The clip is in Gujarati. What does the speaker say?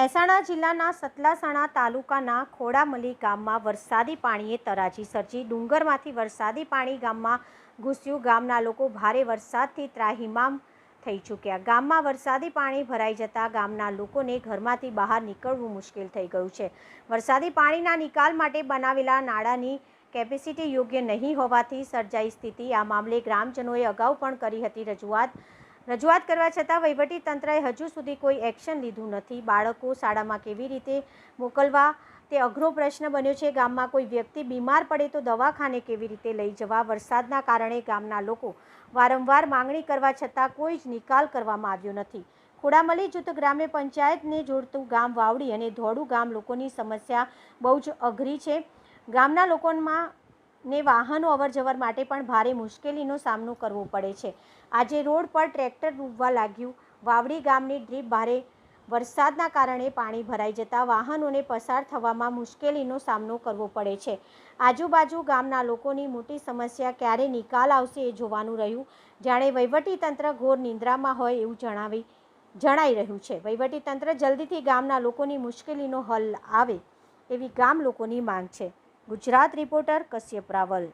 મહેસાણા જિલ્લાના સતલાસણા તાલુકાના ખોડામલી ગામમાં વરસાદી પાણીએ તરાજી સર્જી. ડુંગરમાંથી વરસાદી પાણી ગામમાં ઘૂસ્યું. ગામના લોકો ભારે વરસાદથી ત્રાહિમામ થઈ ચૂક્યા. ગામમાં વરસાદી પાણી ભરાઈ જતા ગામના લોકોને ઘરમાંથી બહાર નીકળવું મુશ્કેલ થઈ ગયું છે. વરસાદી પાણીના નિકાલ માટે બનાવેલા નાળાની કેપેસિટી યોગ્ય નહીં હોવાથી સર્જાઈ સ્થિતિ. આ મામલે ગ્રામજનોએ અગાઉ પણ કરી હતી રજૂઆત. રજૂઆત કરવા છતાં વહીવટી તંત્રએ હજુ સુધી કોઈ એક્શન લીધું નથી. બાળકો શાળામાં કેવી રીતે મોકલવા? તે અઘરો પ્રશ્ન બન્યો છે. ગામમાં કોઈ વ્યક્તિ બીમાર પડે તો દવાખાને કેવી રીતે લઈ જવા? વરસાદના કારણે ગામના લોકો વારંવાર માંગણી કરવા છતાં કોઈ જ નિકાલ કરવામાં આવ્યો નથી. ખોડામલી જૂથ ગ્રામ્ય પંચાયતને જોડતું ગામ વાવડી અને ધોળું ગામ લોકોની સમસ્યા બહુ જ અઘરી છે. ગામના લોકોમાં ને વાહનો અવરજવર માટે પણ ભારે મુશ્કેલીનો સામનો કરવો પડે છે. આજે રોડ પર ટ્રેક્ટર ડૂબવા લાગ્યું. વાવડી ગામની ડ્રીપ ભારે વરસાદના કારણે પાણી ભરાઈ જતા વાહનોને પસાર થવામાં મુશ્કેલીનો સામનો કરવો પડે છે. આજુબાજુ ગામના લોકોની મોટી સમસ્યા ક્યારે નિકાલ આવશે એ જોવાનું રહ્યું. જાણે વહીવટીતંત્ર ઘોર નિંદ્રામાં હોય એવું જણાવી, જણાઈ રહ્યું છે. વહીવટીતંત્ર જલ્દીથી ગામના લોકોની મુશ્કેલીનો હલ આવે એવી ગામ લોકોની માંગ છે. ગુજરાત રિપોર્ટર કશ્યપ રાવલ